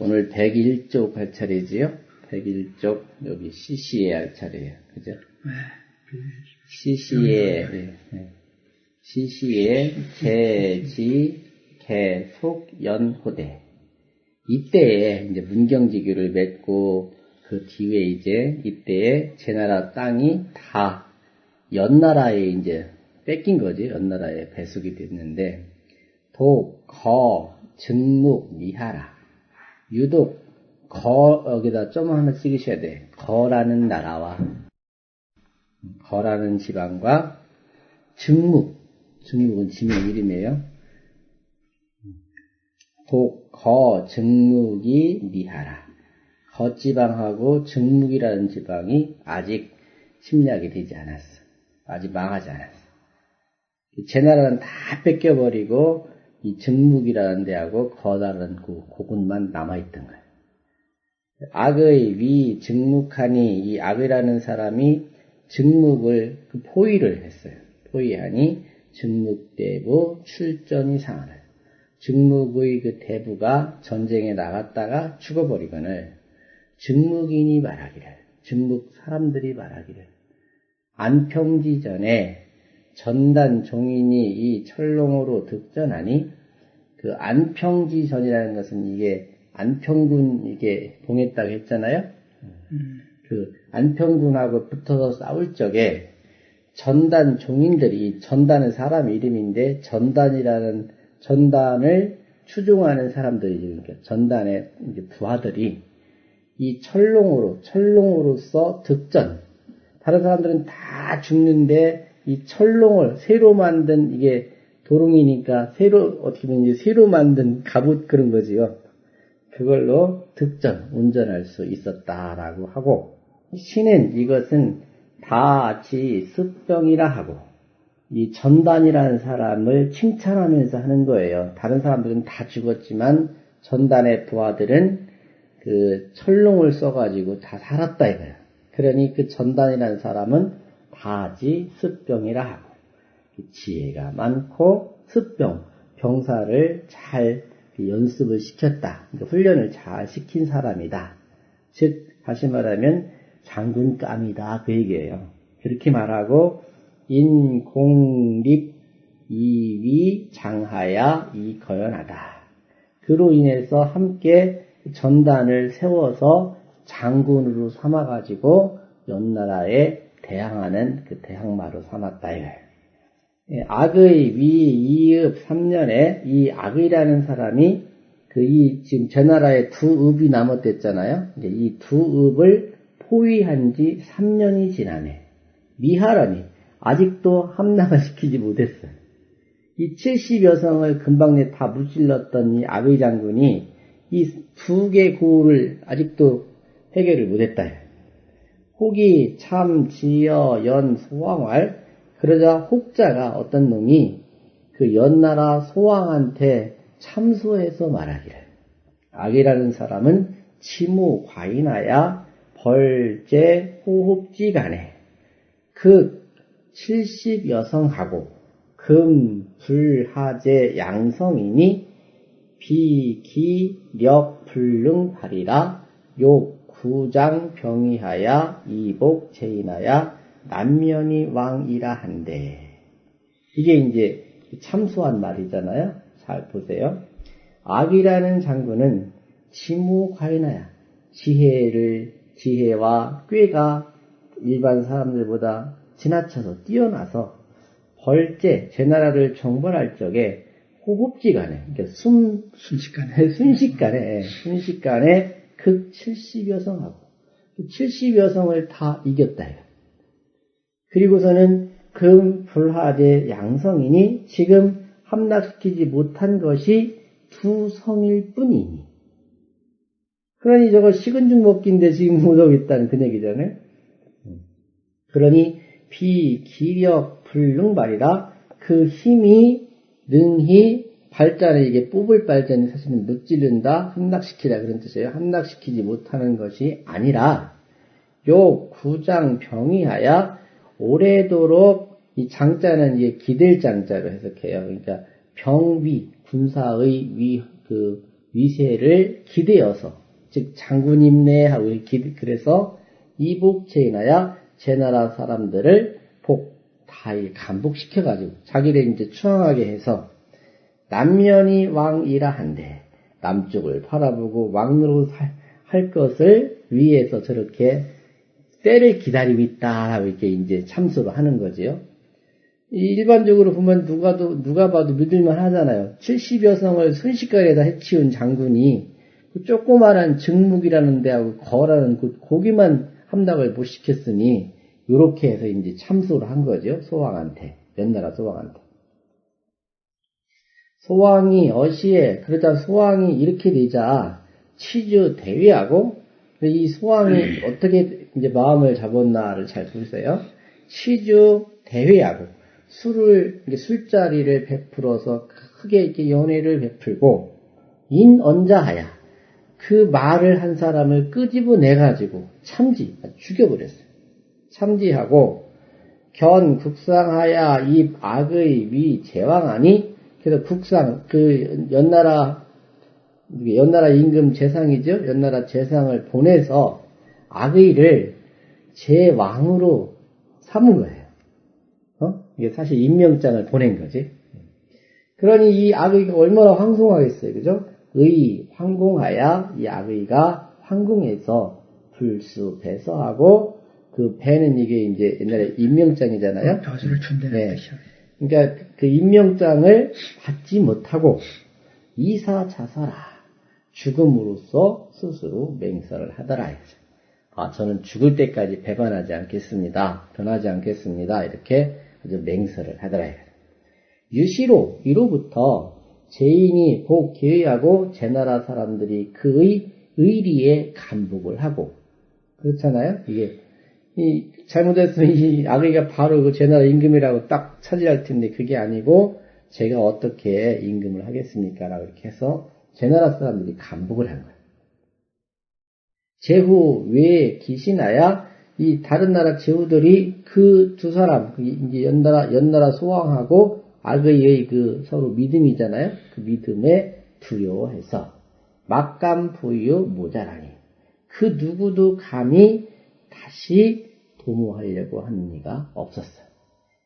오늘 101쪽 할 차례지요? 101쪽 여기 CC에 할 차례예요. 그죠? 네. CC에 네, 네. CC에 개지 개속 연호대 이때에 이제 문경지교를 맺고 그 뒤에 이제 이때에 제 나라 땅이 다 연나라에 이제 뺏긴 거지 연나라에 배속이 됐는데 독, 거, 증묵, 미하라 유독 거 여기다 점 하나 찍으셔야 돼 거라는 나라와 거라는 지방과 증묵 증묵은 지명 이름이에요 독, 거, 증묵이 미하라 거지방하고 증묵이라는 지방이 아직 침략이 되지 않았어. 아직 망하지 않았어. 제 나라는 다 뺏겨버리고 이 증묵이라는 데하고 거다라는 그 고군만 남아있던 거예요. 악의 위 증묵하니 이 악이라는 사람이 증묵을 그 포위를 했어요. 포위하니 증묵대부 출전이 상하는 증묵의 그 대부가 전쟁에 나갔다가 죽어버리거늘 증묵인이 말하기를 증묵 사람들이 말하기를 안평지 전에 전단 종인이 이 철롱으로 득전하니 그 안평지 전이라는 것은 이게 안평군 이게 봉했다고 했잖아요. 음. 그 안평군하고 붙어서 싸울 적에 전단 종인들이 전단은 사람 이름인데 전단이라는 전단을 추종하는 사람들이 그러니까 전단의 부하들이 이 철롱으로 철롱으로서 득전 다른 사람들은 다 죽는데 이 철롱을 새로 만든 이게 도롱이니까 새로 어떻게 보면 이제 새로 만든 갑옷 그런 거지요. 그걸로 득전 운전할 수 있었다라고 하고 신은 이것은 다치 습병이라 하고 이 전단이라는 사람을 칭찬하면서 하는 거예요. 다른 사람들은 다 죽었지만 전단의 부하들은 그 철롱을 써가지고 다 살았다 이거예요. 그러니 그 전단이라는 사람은 다지 습병이라 하고 지혜가 많고 습병 병사를 잘 연습을 시켰다. 그러니까 훈련을 잘 시킨 사람이다. 즉 다시 말하면 장군감이다 그 얘기예요. 그렇게 말하고 인공립 이위 장하야 이거연하다. 그로 인해서 함께 전단을 세워서 장군으로 삼아가지고 연나라에 대항하는 그 대항마로 삼았다. 예, 악의 위 이읍 3년에 이 악이라는 사람이 그 이 지금 제 나라에 두 읍이 남았댔잖아요. 이두 읍을 포위한 지 3년이 지나네. 미하라니 아직도 함락을 시키지 못했어요. 이 70여성을 금방 내다 무찔렀던 이 악의 장군이 이 두 개 고를 아직도 해결을 못했다. 혹이 참 지어 연 소왕활 그러자 혹자가 어떤 놈이 그 연나라 소왕한테 참소해서 말하기를. 악이라는 사람은 치무 과인하야 벌제 호흡지 간에 그 70 여성하고 금 불하제 양성이니 비기력 불능발이라 욕 구장 병이하야 이복 제인하야 남면이 왕이라 한데 이게 이제 참소한 말이잖아요. 잘 보세요. 악이라는 장군은 지무과인하야 지혜를 지혜와 꾀가 일반 사람들보다 지나쳐서 뛰어나서 벌제 제 나라를 정벌할 적에 호흡지간에 그러니까 숨 순식간에 순식간에 순식간에 극 70여성하고 70여성을 다 이겼다. 그리고서는 금 불하제 양성이니 지금 함락시키지 못한 것이 두 성일 뿐이니. 그러니 저거 식은 죽 먹기인데 지금 못 오겠다는 그 얘기잖아요. 그러니 비 기력 불능발이라 그 힘이 능히 발전을 이게 뽑을 발전이 사실은 늑지른다, 함락시키다 그런 뜻이에요. 함락시키지 못하는 것이 아니라 요 구장 병이하야 오래도록 이 장자는 이제 기댈 장자로 해석해요. 그러니까 병위 군사의 위 그 위세를 기대어서 즉 장군임내 하고 그래서 이복제인하여 제 나라 사람들을 복다 감복시켜 가지고 자기를 이제 추앙하게 해서 남면이 왕이라 한데 남쪽을 바라보고 왕으로 할 것을 위해서 저렇게 때를 기다리고 있다라고 이렇게 이제 참수로 하는 거지요. 일반적으로 보면 누가 도 누가 봐도 믿을만 하잖아요. 70여 성을 순식간에 다 해치운 장군이 그 조그마한 증묵이라는 데하고 거라는 그 고기만 함락을 못 시켰으니 이렇게 해서 이제 참수를 한 거죠. 소왕한테 연나라 소왕한테. 소왕이 어시에 그러자 소왕이 이렇게 되자 치주 대위하고 이 소왕이 어떻게 이제 마음을 잡았나를 잘 보세요. 치주 대위하고 술을 술자리를 베풀어서 크게 이렇게 연애를 베풀고 인 언자하야 그 말을 한 사람을 끄집어내 가지고 참지 죽여버렸어요. 참지하고 견 국상하야 이 악의 위 제왕하니 그래서 국상 그 연나라 연나라 임금 재상이죠. 연나라 재상을 보내서 악의를 제 왕으로 삼은 거예요. 어? 이게 사실 임명장을 보낸 거지. 그러니 이 악의가 얼마나 황송하겠어요. 그죠? 의, 황공하야 이 악의가 황궁에서 불수 배서하고 그 배는 이게 이제 옛날에 임명장이잖아요. 저주를 준다는 네. 뜻이요. 그러니까 그 임명장을 받지 못하고 이사 자살아 죽음으로써 스스로 맹설을 하더라. 아, 저는 죽을 때까지 배반하지 않겠습니다. 변하지 않겠습니다. 이렇게 아주 맹설을 하더라. 유시로 이로부터 제인이 복 계의하고 제 나라 사람들이 그의 의리에 감복을 하고 그렇잖아요. 이게 이 잘못했으면 이 아기가 바로 그 제나라 임금이라고 딱 차지할 텐데 그게 아니고 제가 어떻게 임금을 하겠습니까? 라고 이렇게 해서 제나라 사람들이 감복을 한 거예요. 제후 외에 기신하야 이 다른 나라 제후들이 그 두 사람, 그 이제 연나라, 연나라 소왕하고 악의의 그 서로 믿음이잖아요. 그 믿음에 두려워해서 막감 부유 모자라니 그 누구도 감히 다시 도모하려고 하는 이가 없었어요.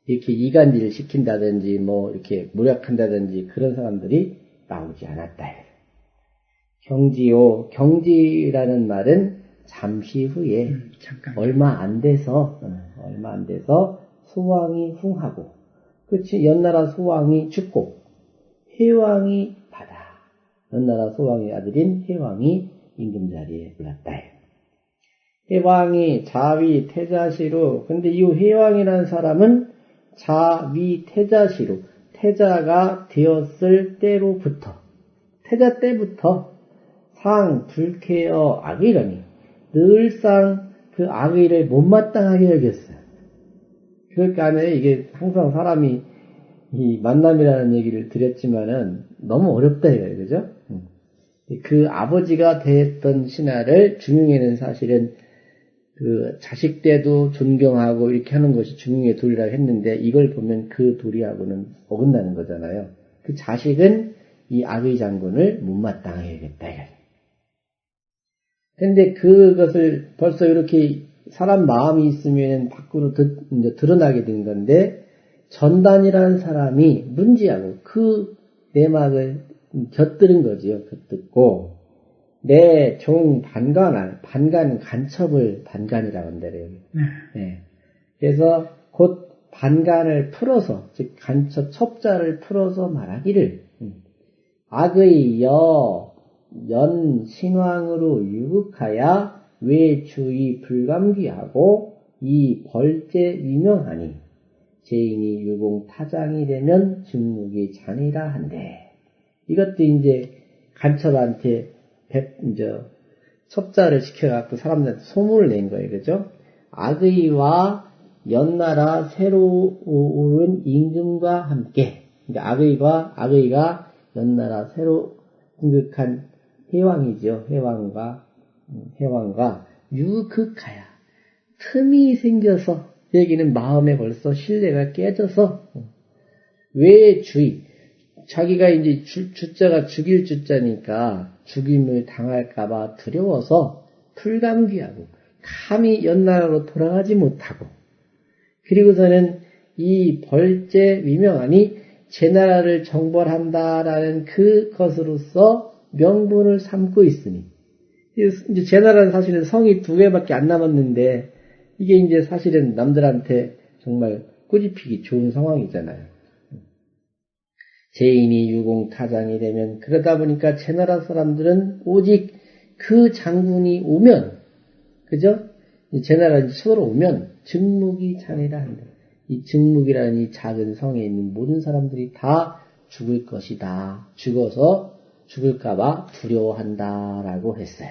이렇게 이간질을 시킨다든지 뭐 이렇게 무력한다든지 그런 사람들이 나오지 않았다. 경지요 경지라는 말은 잠시 후에 음, 얼마 안 돼서 어, 얼마 안 돼서 소왕이 흥하고 그렇지 연나라 소왕이 죽고 해왕이 받아 연나라 소왕의 아들인 해왕이 임금 자리에 올랐다. 해왕이 자위 태자시로 근데 이 해왕이라는 사람은 자위 태자시로 태자가 되었을 때로부터 태자 때부터 상 불쾌어 악이러니 늘상 그 악의를 못마땅하게 여겼어요. 그러니까 이게 항상 사람이 이 만남이라는 얘기를 드렸지만은 너무 어렵다 이거예요. 그죠? 음. 그 아버지가 됐던 신하를 중용에는 사실은 그 자식 때도 존경하고 이렇게 하는 것이 중용의 도리라고 했는데 이걸 보면 그 도리하고는 어긋나는 거잖아요. 그 자식은 이 악의 장군을 못마땅해야겠다. 근데 그것을 벌써 이렇게 사람 마음이 있으면 밖으로 드, 드러나게 된 건데 전단이라는 사람이 문제하고 그 내막을 곁들인 거지요. 곁듣고 내 종 반간할 반간 간첩을 반간이라고 한다래요. 네. 네. 그래서 곧 반간을 풀어서 즉 간첩 첩자를 풀어서 말하기를 음, 악의 여 연 신왕으로 유극하여 외주의 불감기하고 이 벌제 유명하니 제인이 유공 타장이 되면 증묵이 잔이라 한데 이것도 이제 간첩한테 백, 이제 첩자를 시켜갖고 사람들한테 소문을 낸 거예요. 그죠? 악의와 연나라 새로운 임금과 함께 그러니까 악의와 악의가 연나라 새로 공격한 해왕이죠. 해왕과 해왕과 유극하야 틈이 생겨서 여기는 마음에 벌써 신뢰가 깨져서 왜 주의 자기가 이제 주, 주자가 죽일 주자니까 죽임을 당할까봐 두려워서 불감기하고 감히 연나라로 돌아가지 못하고 그리고서는 이 벌제 위명하니 제 나라를 정벌한다라는 그것으로서 명분을 삼고 있으니 이제 제 나라는 사실은 성이 두 개밖에 안 남았는데 이게 이제 사실은 남들한테 정말 꼬집히기 좋은 상황이잖아요. 제인이 유공 타장이 되면 그러다 보니까 제 나라 사람들은 오직 그 장군이 오면 그죠? 제 나라 서로 오면 증묵이 장이라 한다. 이 증묵이라는 이 작은 성에 있는 모든 사람들이 다 죽을 것이다. 죽어서 죽을까봐 두려워한다라고 했어요.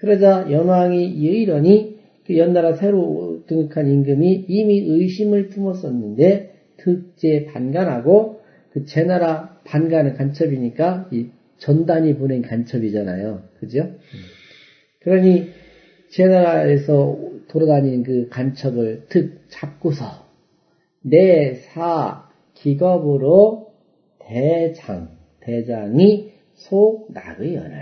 그러자 연왕이 이르니 그 연나라 새로 등극한 임금이 이미 의심을 품었었는데 특제 반간하고 그 제나라 반간은 간첩이니까 이 전단이 보낸 간첩이잖아요. 그죠? 그러니 제나라에서 돌아다니는 그 간첩을 특 잡고서 내사 기겁으로 대장, 대장이 속 낙의 연을.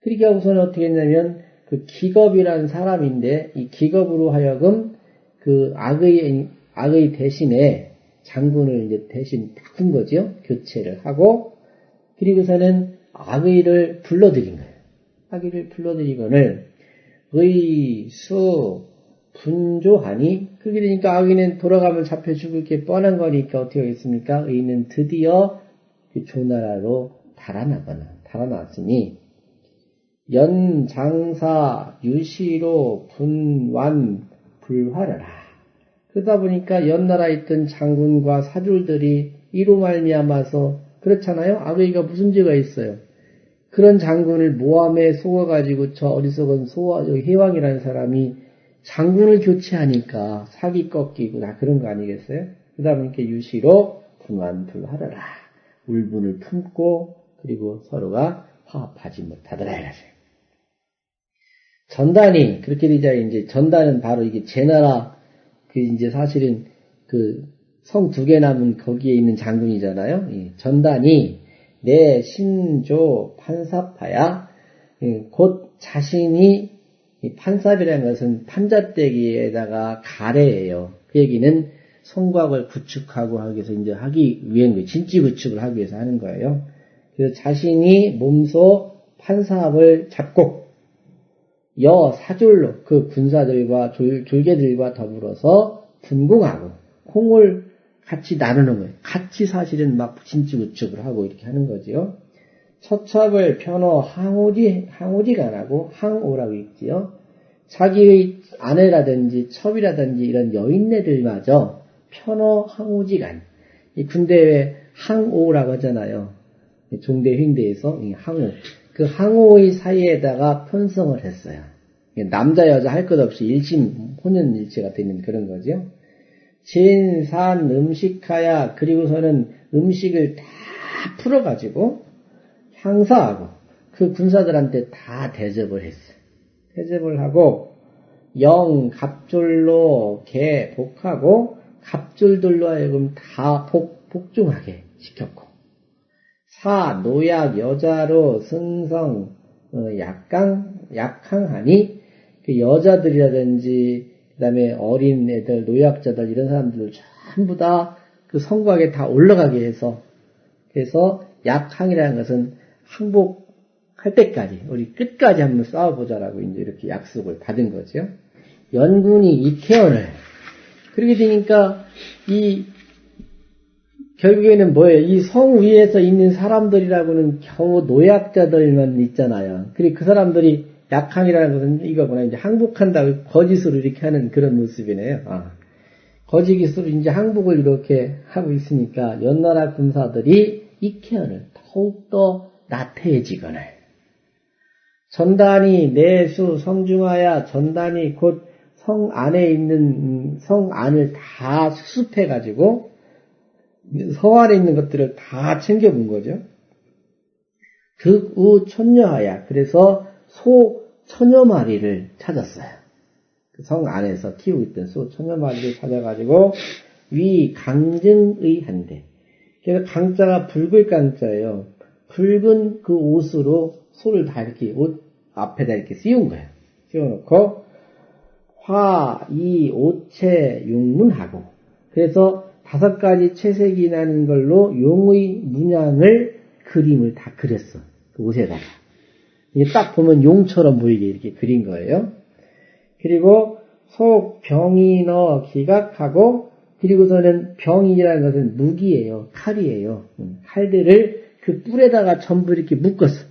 그렇게 하고서는 어떻게 했냐면 그 기겁이라는 사람인데 이 기겁으로 하여금 그 악의, 악의 대신에 장군을 이제 대신 바꾼 거죠. 교체를 하고 그리고서는 악의를 불러들인 거예요. 악의를 불러들이거늘 의수 분조하니 그게 되니까 악인은 돌아가면 잡혀 죽을 게 뻔한 거니까 어떻게 하겠습니까? 의는 드디어 그 조나라로 달아나거나 달아났으니 연장사 유시로 분완 불화라라. 그러다 보니까 연나라에 있던 장군과 사줄들이 이로 말미암아서 그렇잖아요. 아베이가 무슨 죄가 있어요? 그런 장군을 모함에 속아가지고 저 어리석은 소와 해왕이라는 사람이 장군을 교체하니까 사기 꺾이고 다 그런 거 아니겠어요? 그러다 보니까 유시로 분완불하더라. 울분을 품고 그리고 서로가 화합하지 못하더라. 전단이 그렇게 되자 이제 전단은 바로 이게 제나라 그 이제 사실은 그 성 두 개 남은 거기에 있는 장군이잖아요. 전단이 내 신조 판사파야 곧 자신이 판삽이라는 것은 판자떼기에다가 가래예요. 그 얘기는 성곽을 구축하고 하기 위해서 이제 하기 위한 거예요. 진지 구축을 하기 위해서 하는 거예요. 그래서 자신이 몸소 판사업을 잡고 여 사줄로 그 군사들과 졸, 졸개들과 더불어서 분공하고 홍을 같이 나누는 거예요. 같이 사실은 막 구축을 하고 이렇게 하는 거지요. 처첩을 편호 항오지, 항오지가 나고 항오라고 있지요. 자기의 아내라든지 첩이라든지 이런 여인네들마저 편호 항오지간. 이 군대에 항오라고 하잖아요. 종대 횡대에서 항오. 그 항오의 사이에다가 편성을 했어요. 남자 여자 할 것 없이 일심 혼연일체가 되는 그런 거죠. 진산 음식하야 그리고서는 음식을 다 풀어가지고 향사하고 그 군사들한테 다 대접을 했어요. 대접을 하고 영 갑줄로 개 복하고 갑줄들로 하여금 다 복, 복종하게 시켰고 사 노약 여자로 승성 어, 약강 약항하니 그 여자들이라든지 그 다음에 어린 애들 노약자들 이런 사람들을 전부 다 그 성곽에 다 올라가게 해서 그래서 약항이라는 것은 항복할 때까지 우리 끝까지 한번 싸워보자라고 이제 이렇게 약속을 받은 거죠. 연군이 이태원을 그렇게 되니까 이 결국에는 뭐예요? 이 성 위에서 있는 사람들이라고는 겨우 노약자들만 있잖아요. 그리고 그 사람들이 약항이라는 것은 이거구나. 이제 항복한다고 거짓으로 이렇게 하는 그런 모습이네요. 아. 거짓으로 이제 항복을 이렇게 하고 있으니까 연나라 군사들이 이케언을 더욱더 나태해지거늘. 전단이 내수 성중하야 전단이 곧 성 안에 있는 성 안을 다 수습해가지고 성 안에 있는 것들을 다 챙겨본 거죠. 극우 천녀하야. 그래서 소 천여 마리를 찾았어요. 그 성 안에서 키우고 있던 소 천여 마리를 찾아가지고 위 강증의 한데 그래서 강자가 붉을 강자예요. 붉은 그 옷으로 소를 다 이렇게 옷 앞에다 이렇게 씌운 거예요. 씌워놓고 화, 이, 오체, 용문하고 그래서 다섯 가지 채색이 나는 걸로 용의 문양을 그림을 다 그렸어. 그 옷에다가. 이게 딱 보면 용처럼 보이게 이렇게 그린 거예요. 그리고 속, 병이 넣어 기각하고 그리고서는 병이라는 것은 무기예요. 칼이에요. 음, 칼들을 그 뿔에다가 전부 이렇게 묶었어.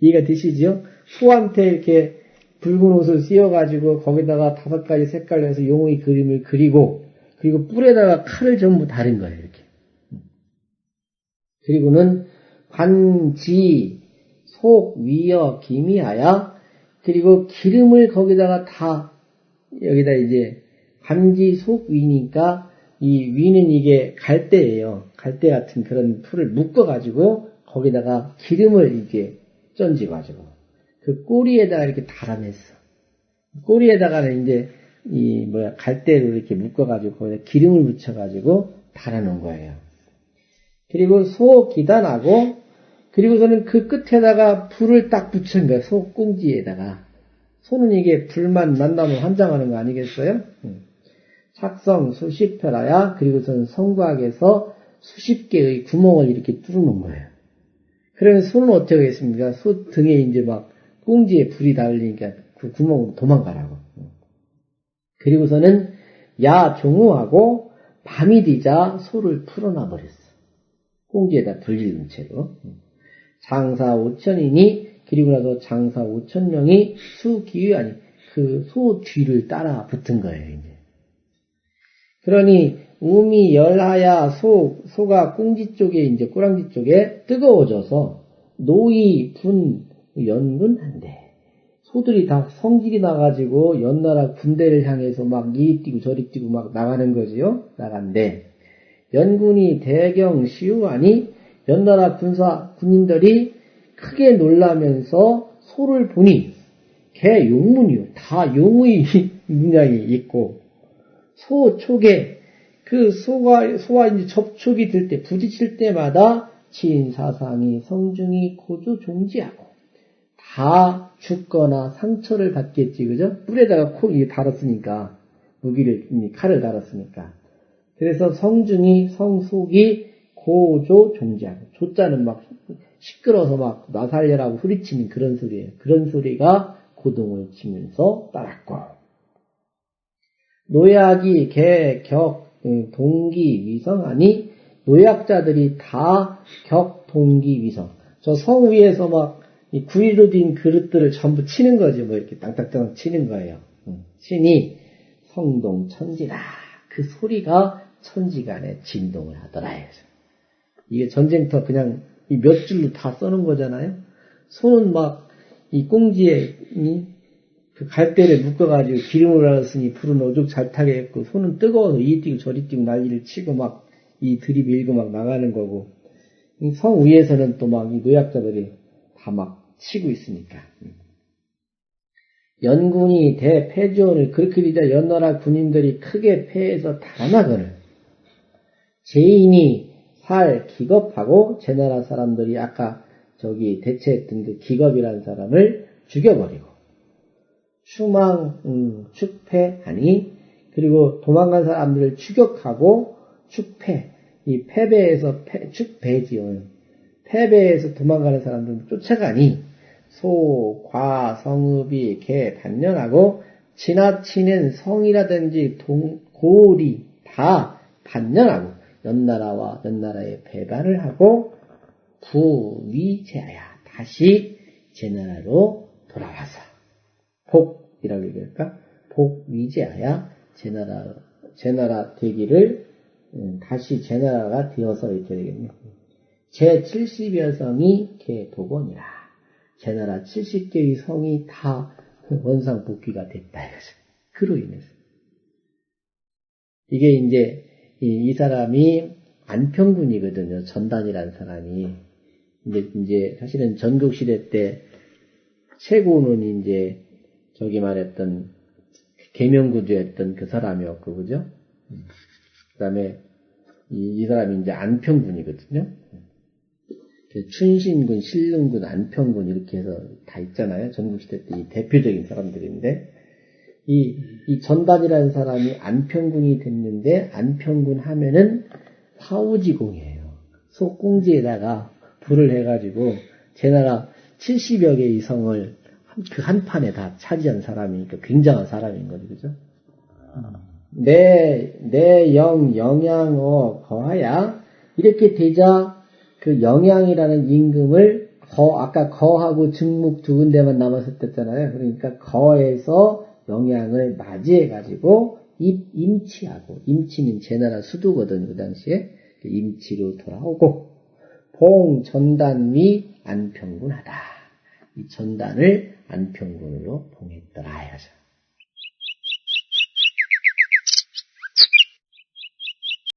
이해가 되시죠? 소한테 이렇게 붉은 옷을 씌워가지고 거기다가 다섯 가지 색깔로 해서 용의 그림을 그리고 그리고 뿔에다가 칼을 전부 다른 거예요. 이렇게. 그리고는 관지, 속, 위여, 기미하여 그리고 기름을 거기다가 다 여기다 이제 관지, 속, 위니까 이 위는 이게 갈대예요. 갈대 같은 그런 풀을 묶어가지고 거기다가 기름을 이제 쩐지가지고 그 꼬리에다가 이렇게 달아냈어. 꼬리에다가는 이제 이 뭐야 갈대로 이렇게 묶어가지고 거기다 기름을 묻혀가지고 달아놓은 거예요. 그리고 소 기단하고 그리고서는 그 끝에다가 불을 딱 붙인 거예요. 소 꽁지에다가 소는 이게 불만 만나면 환장하는 거 아니겠어요? 착성 수십 편하야 그리고서는 성곽에서 수십 개의 구멍을 이렇게 뚫어놓은 거예요. 그러면 소는 어떻게 하겠습니까? 소 등에 이제 막 꽁지에 불이 달리니까 그 구멍으로 도망가라고. 그리고서는 야 종우하고 밤이 되자 소를 풀어놔 버렸어. 꽁지에다 불질른 채로. 장사 오천이니 그리고 나서 장사 오천명이 수기위 아니 그 소 뒤를 따라 붙은 거예요. 이제. 그러니 우미 열하야 소 소가 꽁지 쪽에 이제 꼬랑지 쪽에 뜨거워져서 노이 분 연근한데 소들이 다 성질이 나가지고 연나라 군대를 향해서 막 이리 뛰고 저리 뛰고 막 나가는 거지요. 나간데 연군이 대경 시우하니 연나라 군사 군인들이 크게 놀라면서 소를 보니 개 용문이요. 다 용의 문양이 있고 소 촉에 그 소가 소와 이제 접촉이 될 때 부딪힐 때마다 친 사상이 성중이 고조 종지하고 다 죽거나 상처를 받겠지, 그죠? 뿔에다가 코, 이 달았으니까. 무기를, 칼을 달았으니까. 그래서 성중이, 성속이 고조 종지하고. 조자는 막 시끄러워서 막 나살려라고 소리치는 그런 소리예요. 그런 소리가 고동을 치면서 따랐고. 노약이 개, 격, 동기, 위성하니 노약자들이 다 격, 동기, 위성. 저 성 위에서 막 구리로 된 그릇들을 전부 치는 거죠. 뭐 이렇게 땅땅땅 치는 거예요. 신이 성동 천지라. 그 소리가 천지간에 진동을 하더라. 이게 전쟁터 그냥 몇 줄로 다 써는 거잖아요. 손은 막 이 꽁지에 그 갈대를 묶어가지고 기름을 알았으니 불은 오죽 잘 타게 했고 손은 뜨거워서 이 뛰고 저리 뛰고 난리를 치고 막 이 들이밀고 막 나가는 거고 성 위에서는 또 막 이 노약자들이 다 막 치고 있으니까. 연군이 대패지원을 그렇게 되자 연나라 군인들이 크게 패해서 달아나거늘 제인이 살 기겁하고 제 나라 사람들이 아까 저기 대체했던 그 기겁이라는 사람을 죽여버리고 추망 음, 축패하니 그리고 도망간 사람들을 추격하고 축패 이 패배에서 패, 축배지요 패배에서 도망가는 사람들을 쫓아가니 소, 과, 성읍이 개 반년하고 지나치는 성이라든지 동, 고리 다 반년하고 연나라와 연나라의 배반을 하고 부위제하야 다시 제나라로 돌아와서 복이라고 얘기할까? 복위제하야 제나라 제나라 되기를 음, 다시 제나라가 되어서 이렇게 되겠네. 제 70여 성이 개도본이라. 제나라 70개의 성이 다 원상 복귀가 됐다. 그로 인해서. 이게 이제 이, 이 사람이 안평군이거든요. 전단이라는 사람이. 이제, 이제, 사실은 전국시대 때 최고는 이제, 저기 말했던, 계명구주였던 그 사람이었고, 그죠? 그 다음에, 이, 이 사람이 이제 안평군이거든요. 춘신군, 신릉군, 안평군 이렇게 해서 다 있잖아요. 전국시대 때 이 대표적인 사람들인데 이, 이 전단이라는 사람이 안평군이 됐는데 안평군 하면은 화우지공이에요. 속공지에다가 불을 해가지고 제 나라 70여 개의 성을 그 한 판에 다 차지한 사람이니까 굉장한 사람인 거죠. 그죠? 내, 내 영, 영양어, 거하야 이렇게 되자 그 영양이라는 임금을 거, 아까 거하고 증묵 두 군데만 남았을 때잖아요. 그러니까 거에서 영양을 맞이해가지고 임, 임치하고, 임치는 제나라 수도거든요, 그 당시에. 임치로 돌아오고, 봉, 전단 위, 안평군하다. 이 전단을 안평군으로 봉했더라, 이거죠.